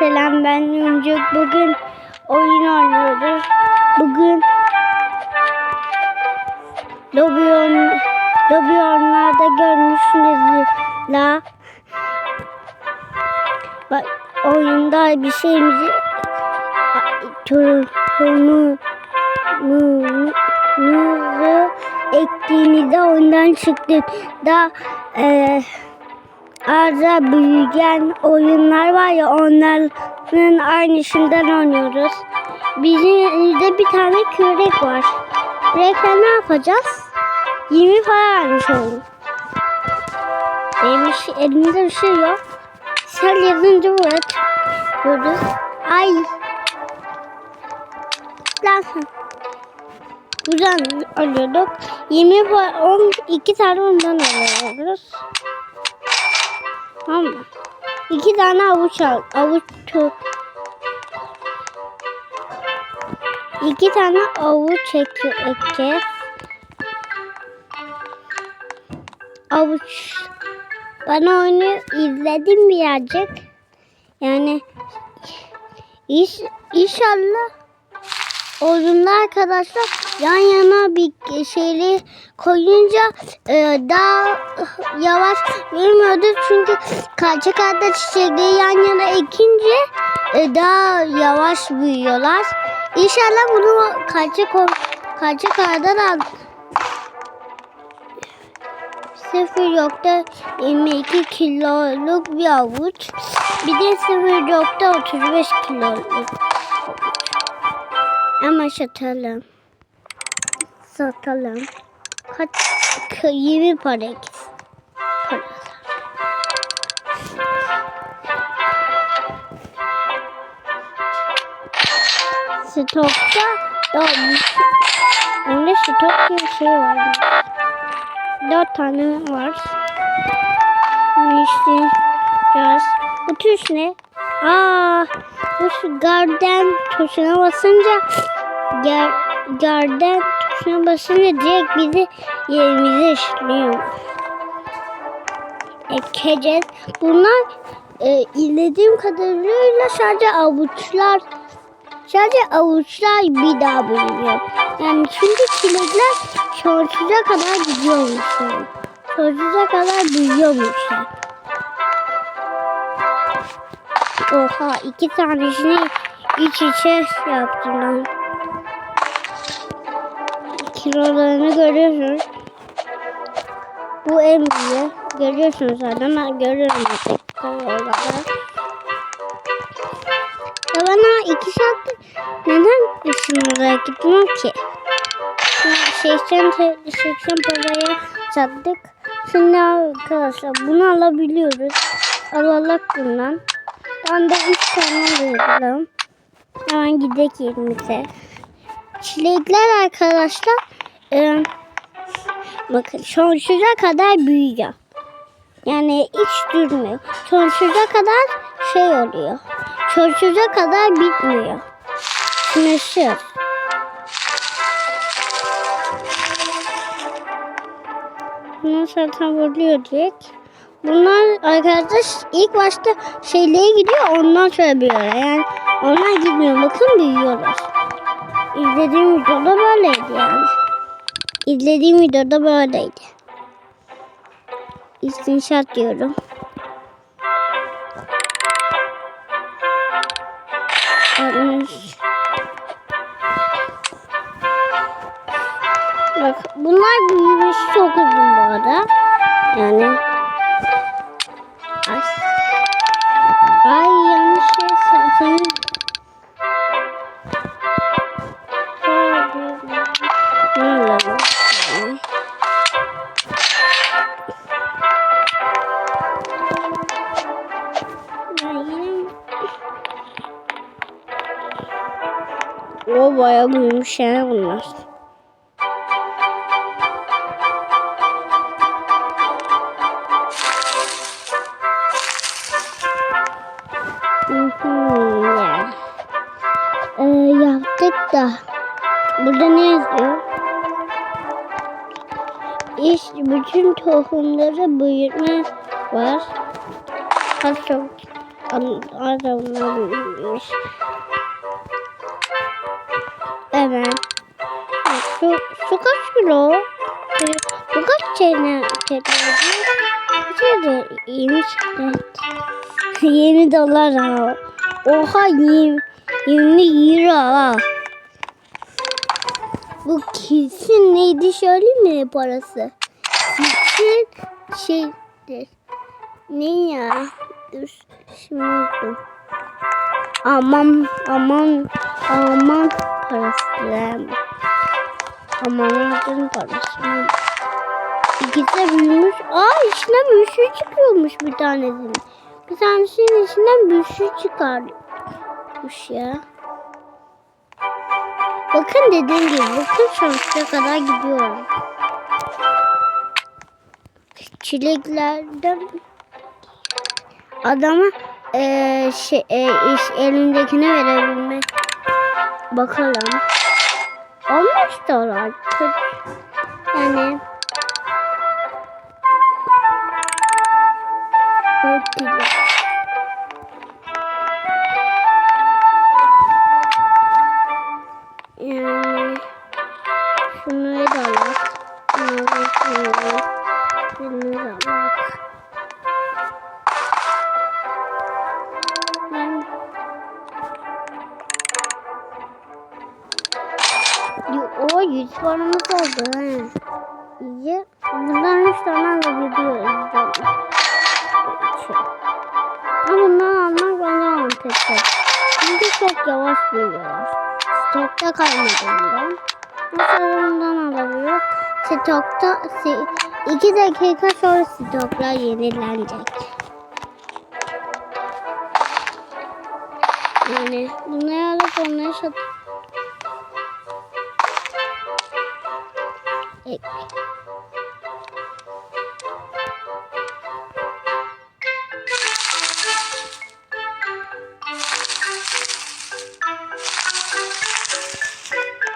Selam ben Öncük. Bugün oyun oynuyoruz. Bugün lobi, oyun, lobi oyunlarda görmüşsünüz la. Bak oyunda bir şeyimizi tohumu mu- muzu ektiğimizde oyundan çıktık. Da eee arada büyüyen oyunlar var ya onların aynısından oynuyoruz. Bizim elimizde bir tane kürek var. Kürekle ne yapacağız? 20 para vermiş oldum. Benim iş, elimde bir şey yok. Sen yazınca buraya çıkıyoruz. Ay. Lan sen. Buradan alıyorduk. 20 para, 12 tane ondan alıyoruz. Tamam? İki tane avuç al. Avuç çok. İki tane avuç ek ekeceğiz. Avuç. Ben oyunu izledim birazcık. Yani iş, inşallah oyunda arkadaşlar yan yana bir şeyleri koyunca e, daha yavaş büyümüyordu. Çünkü kaça kadar çiçekleri yan yana ekince e, daha yavaş büyüyorlar. İnşallah bunu kaça kaça kadar al 0.22 kiloluk bir avuç. Bir de 0.35 kiloluk avuç. Ama satalım. Satalım. Kaç? 20 para gitsin. Para. Stokta dolmuş. Önde stok bir şey var. Dört tane var. İşte biraz. Bu tuş ne? Aa, bu garden tuşuna basınca ger, garden tuşuna basınca direkt bizi yerimize işliyor. Ekeceğiz. Bunlar e, izlediğim kadarıyla sadece avuçlar sadece avuçlar bir daha büyüyor. Yani çünkü çilekler sonsuza kadar gidiyormuşlar. Sonsuza kadar büyüyormuşlar. Oha iki tanesini iç içe yaptılar. Kilolarını görüyorsunuz. Bu en büyüğü. Görüyorsunuz zaten. Ben görüyorum artık. Kiloları. Ya bana iki saat neden ışınlara gitmem ki? Şimdi 80, te- 80 paraya sattık. Şimdi arkadaşlar bunu alabiliyoruz. Alalım bundan. Ben de 3 tane alalım. Hemen gidelim yerimize. Çilekler arkadaşlar e, bakın sonsuza kadar büyüyor. Yani hiç durmuyor. Sonsuza kadar şey oluyor. Sonsuza kadar bitmiyor. Sınırsız. Bunlar zaten vuruyor direkt. Bunlar arkadaşlar ilk başta şeylere gidiyor ondan sonra büyüyorlar. Yani onlar gitmiyor. Bakın büyüyorlar. İzlediğim videoda böyleydi yani. İzlediğim videoda böyleydi. İstinşat diyorum. Bak bunlar büyümüş çok uzun bu arada. Yani Ee, yaptık da. Burada ne yazıyor? İş bütün tohumları büyütme var. Az çok Adamlar. Evet. Şu, şu kaç kilo? Bu kaç çene teknoloji? Kaçıydı? 20 çıktı. 20 dolar ha. Oha 20, 20 euro ha. Bu kesin neydi söyleyeyim mi parası? Kesin şeydir. Ne ya? Dur şimdi unuttum. Aman aman aman parası. Amanın parası. İkisi büyümüş. Aa bir şey çıkıyormuş bir tanesinin. Bir tanesinin içinden bir şey çıkarmış ya. Bakın dediğim gibi bakın sonuçta kadar gidiyorum. Çileklerden adama eee şey e, iş elindekini verebilmek. Bakalım. 15 dolar. Yani Dört Stokta 2 dakika sonra stoklar yenilenecek. Yani bunları alıp onları sat. Ek.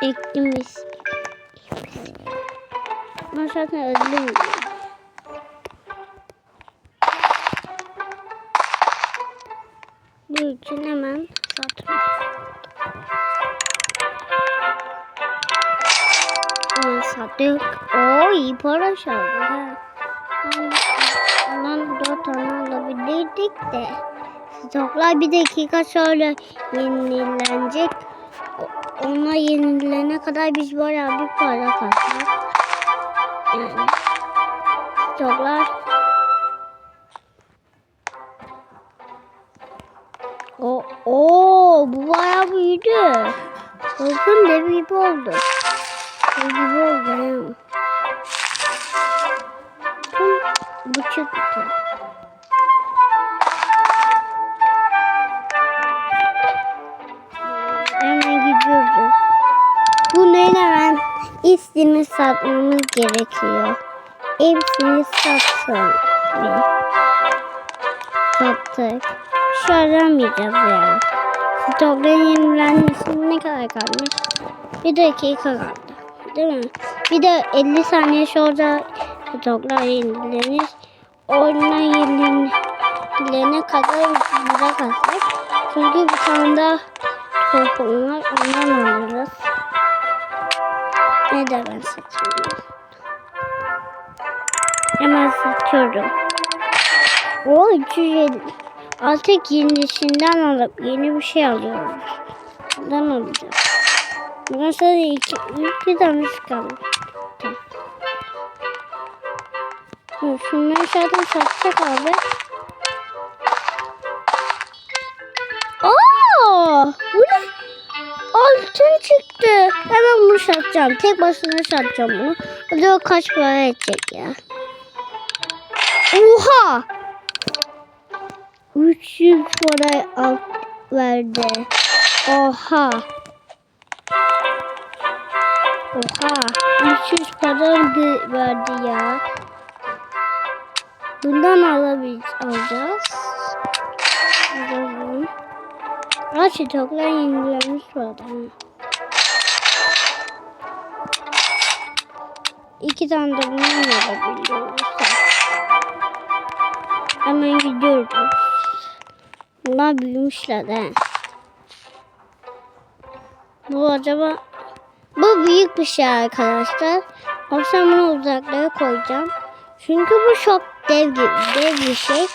Ektim zaten öldüm. Bu için hemen satma. Hemen sattık. Oo iyi para çaldı. Ondan dört tane alabilirdik de. Stoklar bir dakika sonra yenilenecek. O- Onlar yenilene kadar biz bayağı bir para kazandık. Satmamız gerekiyor. Hepsini satsın. Sattık. Bir şey aramayacağız ya. Stokların yenilenmesine ne kadar kalmış? Bir dakika kaldı. Değil mi? Bir de 50 saniye sonra stoklar yenilenir. Onlar yenilene kadar bize kalacak. Çünkü bir tane daha tohum var. Ondan alırız. Ne de ben satıyorum. Hemen satıyorum. O 350. Artık yenisinden alıp yeni bir şey alıyoruz. Bundan alacağız. Bundan sonra iki, iki tane kaldı. Tamam. Şunları zaten satacak abi. Aa, bu ne? Altın çıktı. Bunu satacağım. Tek başına satacağım bunu. Acaba kaç para edecek ya? Oha! 300 para alt verdi. Oha. Oha. 300 para verdi- ya. Bundan alabileceğiz. Alacağız. Aa çitoklar yenilenmiş bu adam. İki tane de bundan alabiliyoruz. Hemen gidiyoruz. Bunlar büyümüşler he. Bu acaba bu büyük bir şey arkadaşlar. Yüzden bunu uzaklara koyacağım. Çünkü bu çok dev gibi dev bir şey.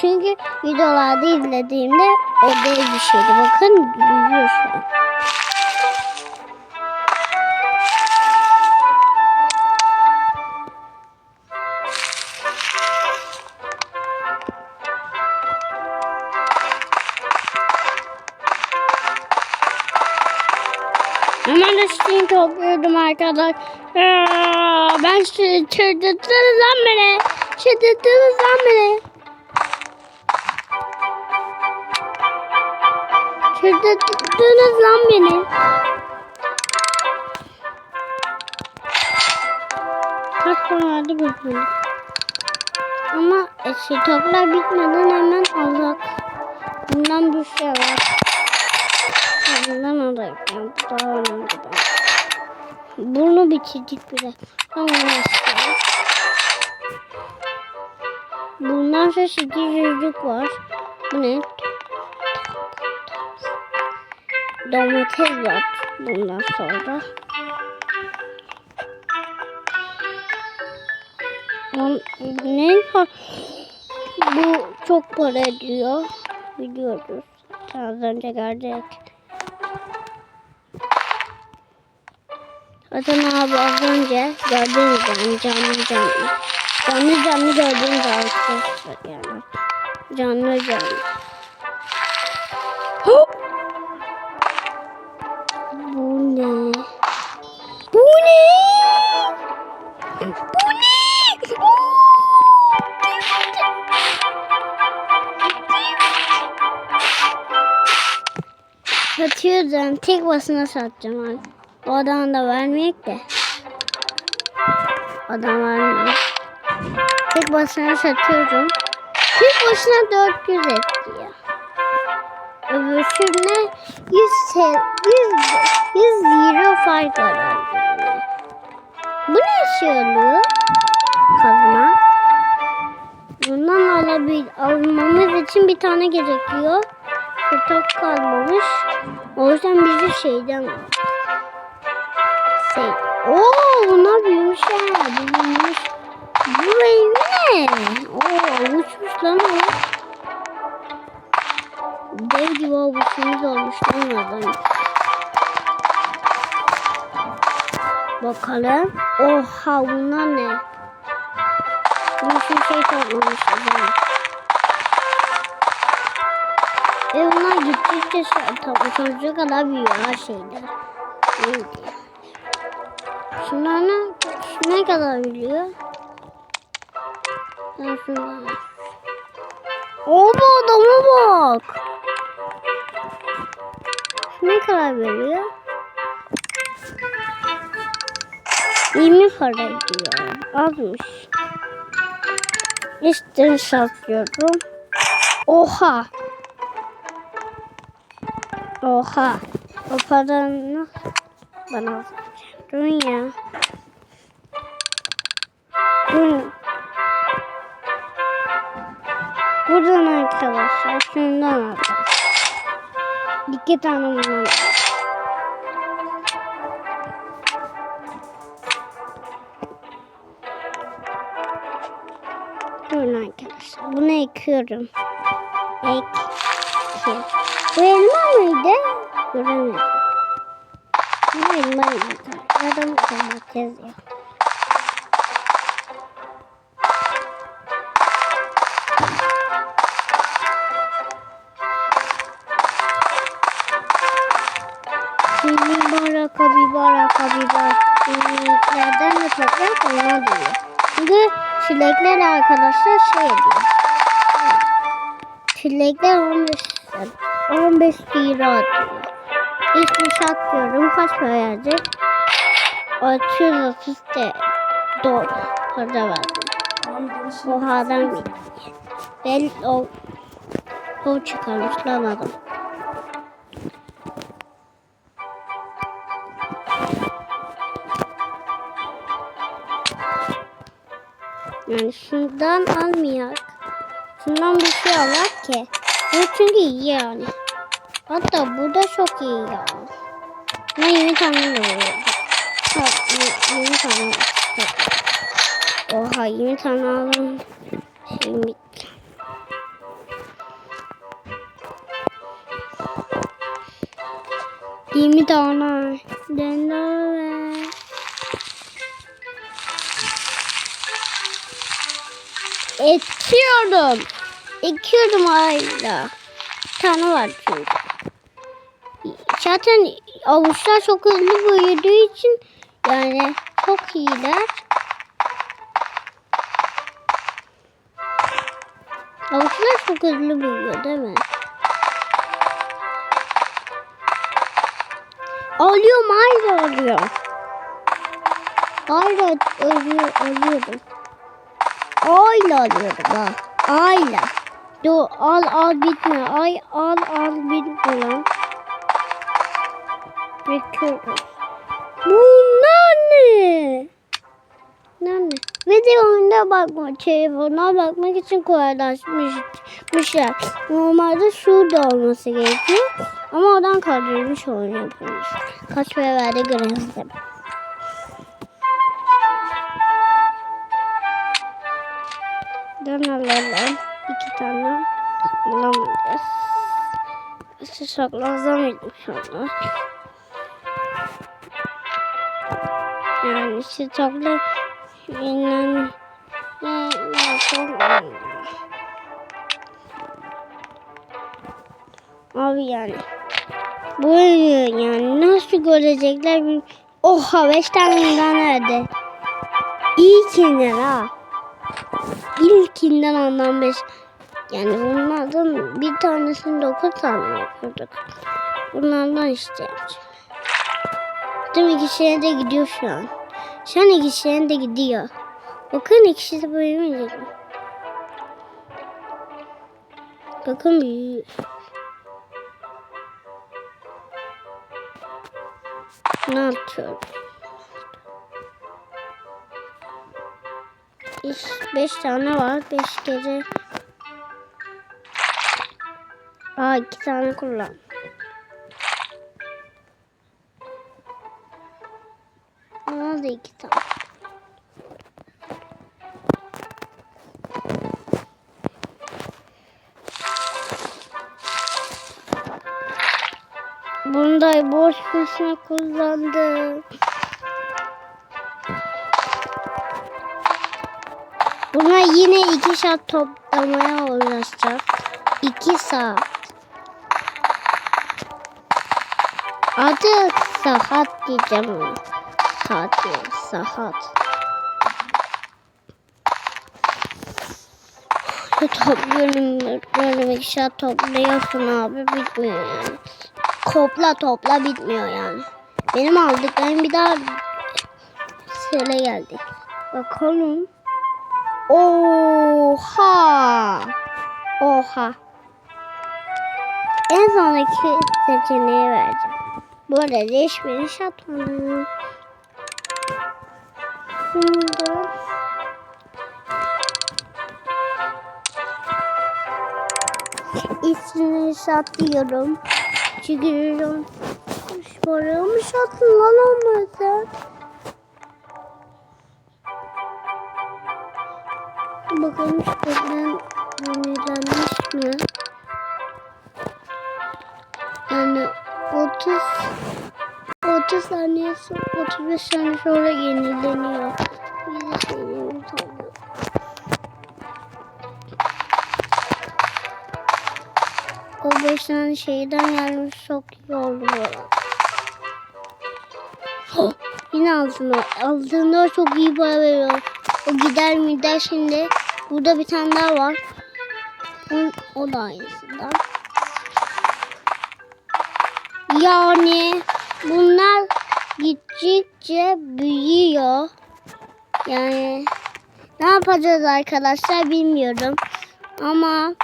Çünkü videolarda izlediğimde o dev bir şeydi. Bakın büyüyor şu an. Topluyordum arkadaş. Aa, Ben çıldırttınız lan beni. Çıldırttınız lan beni. Lan beni. Kaç vardı gözümün. Ama toplar bitmeden hemen alak. Bundan bir şey var. Bundan bu daha önemli Bunu bitirdik bile. Tamam istiyorum. Bundan sonra sekizyüzlük var. Bu ne? Domates var bundan sonra. On, ne? Bu çok para ediyor. Biliyoruz. Az önce gördük. Zaten abi az önce gördüğünüz yani canlı canlı. Canlı canlı gördüğünüz arkadaşlar yani. Canlı canlı. Hop! Bu ne? Bu ne? Bu ne? Satıyordum. Tek başına satacağım abi. O adamı da vermeyek de. Adam vermiyor. Tek başına satıyorum. Tek başına 400 etti ya. Öbürsüne 100, te- 100, 100 euro fark var. aralarında. Bu ne işe yarıyor? Kazma. Bundan alabil almamız için bir tane gerekiyor. Stok kalmamış. O yüzden bizi şeyden al. Şey. Oo bunlar büyümüş ya. Büyümüş. Bu ev ne? Oo uçmuş lan o. Dev gibi avuçumuz olmuş lan oradan. Bakalım. Oha bunlar ne? Bir sürü şey toplamışlar. ha. Ve bunlar gittikçe sonsuza kadar büyüyor her şeyler. Neydi? Şunlar ne? Kadar biliyor? Oba adama bak. Ne kadar veriyor? 20 para ediyor. Azmış. İşte satıyorum. Oha. Oha. O paranı bana alacak. Durun ya. Durun. Buradan arkadaşlar şundan alacağız. İki tane bundan. Durun arkadaşlar. Bunu ekiyorum. Ek. Bu elma mıydı? Göremedim. Bu elma mıydı? Yarım domates ya. Şimdi baraka bir baraka bir baraka. Çileklerden de toprak ona diyor. Çünkü çilekler arkadaşlar şey ediyor. Çilekler 15 15 lira atıyor. İlk satıyorum. Kaç para verecek? 330 TL. Do para verdim. Ohadan bir. Ben o o çıkarmışlar adam. Yani şundan almayak. Şundan bir şey alak ki. Bu çünkü iyi yani. Hatta bu da çok iyi ya. Ben 20 tane de veriyorum. Ha, y- 20 tane. Oha 20 tane aldım. Şimdi bitti. Yirmi tane. Deneme. Ekiyorum. Ekiyorum hala. Bir tane var çünkü. Zaten avuçlar çok hızlı büyüdüğü için yani çok iyiler. Avuçlar çok hızlı büyüyor değil mi? Alıyorum hala alıyorum. Hala ölüyor, alıyorum. Ayla alıyorum ha. Ayla. Dur al al bitme. Ay al al bitme lan. Bekliyoruz. Bunlar ne? Bunlar Videoda bakma, telefona bakmak için kolaylaşmışlar. Normalde şurada olması gerekiyor. Ama oradan kaldırılmış oyun yapılmış. Kaç para verdi görelim. Dön alalım. İki tane alamayacağız. Saklazamaydım şu anda. Yani stokla yapalım? Abi yani bu yani nasıl görecekler Oha beş tane daha nerede? İlkinden ha. İlkinden ondan beş. Yani bunlardan bir tanesini dokuz tane yapıyorduk. Bunlardan işte yapacağım. Tüm ikisine de gidiyor şu an. Şu an ikisine de gidiyor. Bakın ikisi de büyümeyecek mi? Bakın büyüyor. Ne yapıyorum? İş, beş tane var. Beş kere. Aa iki tane kullan. İki tane. Bunda boş kısmı kullandım. Buna yine iki saat toplamaya uğraşacak. İki saat. Adı saat diyeceğim saat. Şu topluyorum böyle iki saat topluyorsun abi bitmiyor yani. Topla topla bitmiyor yani. Benim aldıklarım bir daha sıra geldi. Bakalım. Oha. Oha. En sondaki seçeneği vereceğim. Bu arada hiçbirini satmadım. Şimdi ismini satıyorum. Çıkıyorum. Paramı satın lan olmadı. Bakalım şuradan yenilenmiş mi? 30 saniye sonra 35 saniye sonra yenileniyor. Bir de şeyleri tamam. O 5 tane şeyden gelmiş çok iyi oldu bu Yine altında. Altında çok iyi para veriyor. O gider mi der şimdi. Burada bir tane daha var. O, o da aynısından. Yani bunlar gittikçe büyüyor. Yani ne yapacağız arkadaşlar bilmiyorum. Ama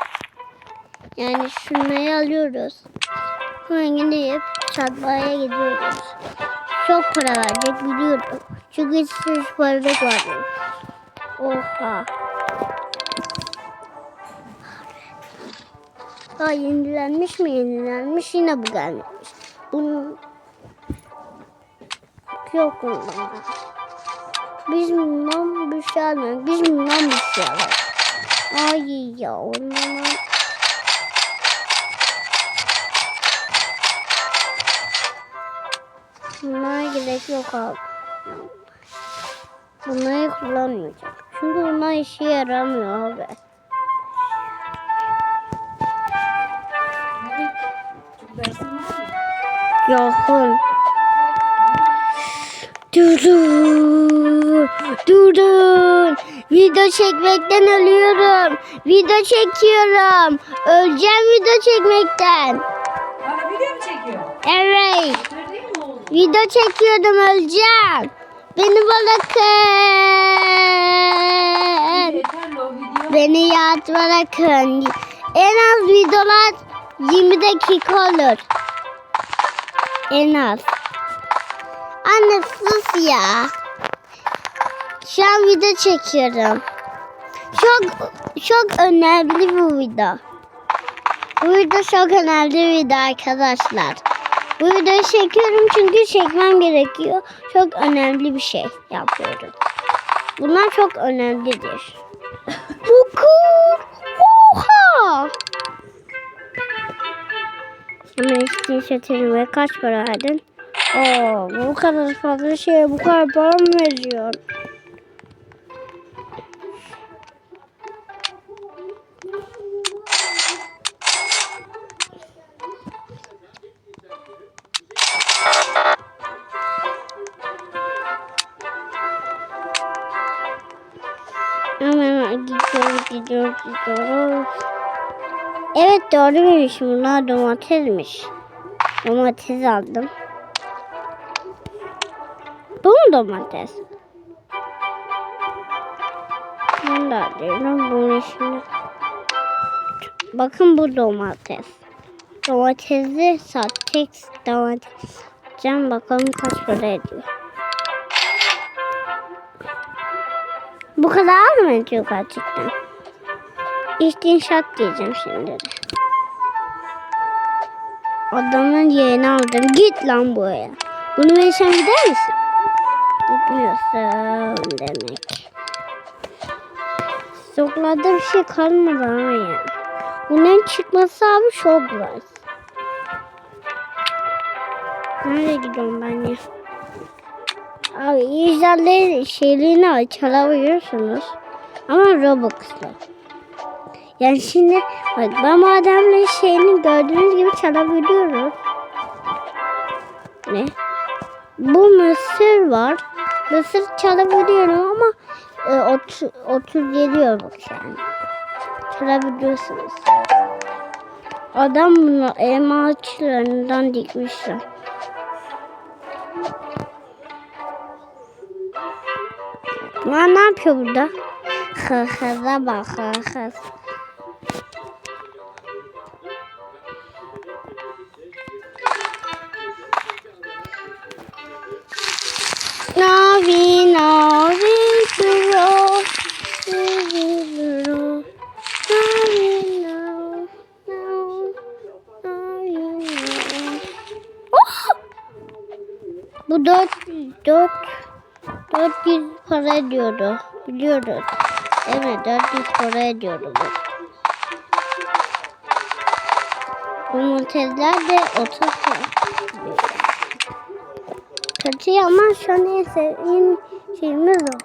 yani şunları alıyoruz. Sonra gidip çatmaya gidiyoruz. Çok para verecek biliyorum. Çünkü sırf para var. Oha. Ha yenilenmiş mi yenilenmiş yine bu gelmemiş. Bunun yok bundan. Biz bundan bir şey almıyoruz. Biz bundan bir şey alıyoruz. Ay ya ondan. Bunlara gerek yok abi. Bunları kullanmayacağım. Çünkü bunlar işe yaramıyor abi. Yakın. Durun. Durun. Video çekmekten ölüyorum. Video çekiyorum. Öleceğim video çekmekten. Bana video mu çekiyor? Evet. Video çekiyordum öleceğim. Beni bırakın. Beni yat bırakın. En az videolar 20 dakika olur. En az. Anne sus ya. Şu an video çekiyorum. Çok çok önemli bu video. Bu video çok önemli bir video arkadaşlar. Bu videoyu çekiyorum çünkü çekmem gerekiyor. Çok önemli bir şey yapıyorum. Bunlar çok önemlidir. Bakın. Oha. Hemen screenshot'ını kaç para verdin? Oo, bu kadar fazla şey bu kadar para mı veriyor? Hemen gidiyoruz, gidiyoruz, gidiyoruz. Evet doğru bilmişim. Bunlar domatesmiş. Domates aldım. Bu mu domates? Bunu da alıyorum. Bunu şimdi... Bakın bu domates. Domatesi satacak domates. Can bakalım kaç para ediyor. Bu kadar mı ediyor gerçekten? İçtiğin şat diyeceğim şimdi de. Adamın yerini aldım. Git lan buraya. Bunu versem gider misin? Gitmiyorsun demek. Stoklarda bir şey kalmadı ama ya. Bunların çıkması abi çok var. Nereye gidiyorum ben ya? Abi ejderlerin şeyliğini çalabiliyorsunuz. Ama Robux'la. Yani şimdi bak ben mademle şeyini gördüğünüz gibi çalabiliyoruz. Ne? Bu mısır var. Mısır çalabiliyorum ama e, 30, 37 Robux yani. Çalabiliyorsunuz. Adam bunu elma ağaçlarından dikmişler. Ne yapıyor burada? Hıhıza bak hıhız. Navi 4 400 para ediyordu. Biliyoruz. Evet 400 para ediyordu bu. Bu de 30 Kötü ama şu an en sevdiğim şeyimiz o.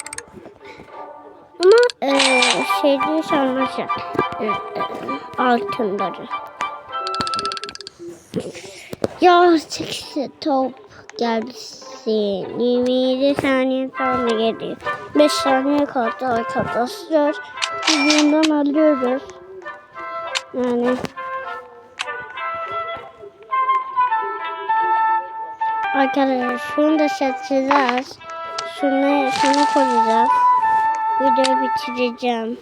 Ama e, şey değil. E, e, altınları. Ya çekse top gelmiş gelsin. 27 saniye sonra geliyor. 5 saniye kaldı arkadaşlar. Birbirinden alıyoruz. Yani Arkadaşlar şunu da satacağız. Şunu, şunu koyacağız. Videoyu bitireceğim.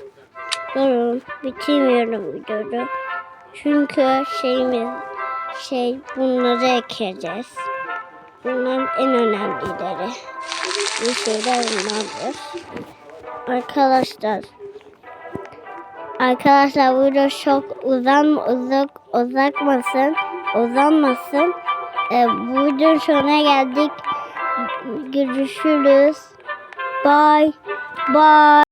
Durun bitirmiyorum videoyu. Çünkü şeyimiz şey bunları ekeceğiz. Bunlar en önemlileri. Bu şeyler bunlardır. Arkadaşlar. Arkadaşlar bu video çok uzun uzun uzakmasın, uzanmasın. Ee, bu videonun sonuna geldik. Görüşürüz. Bye. Bye.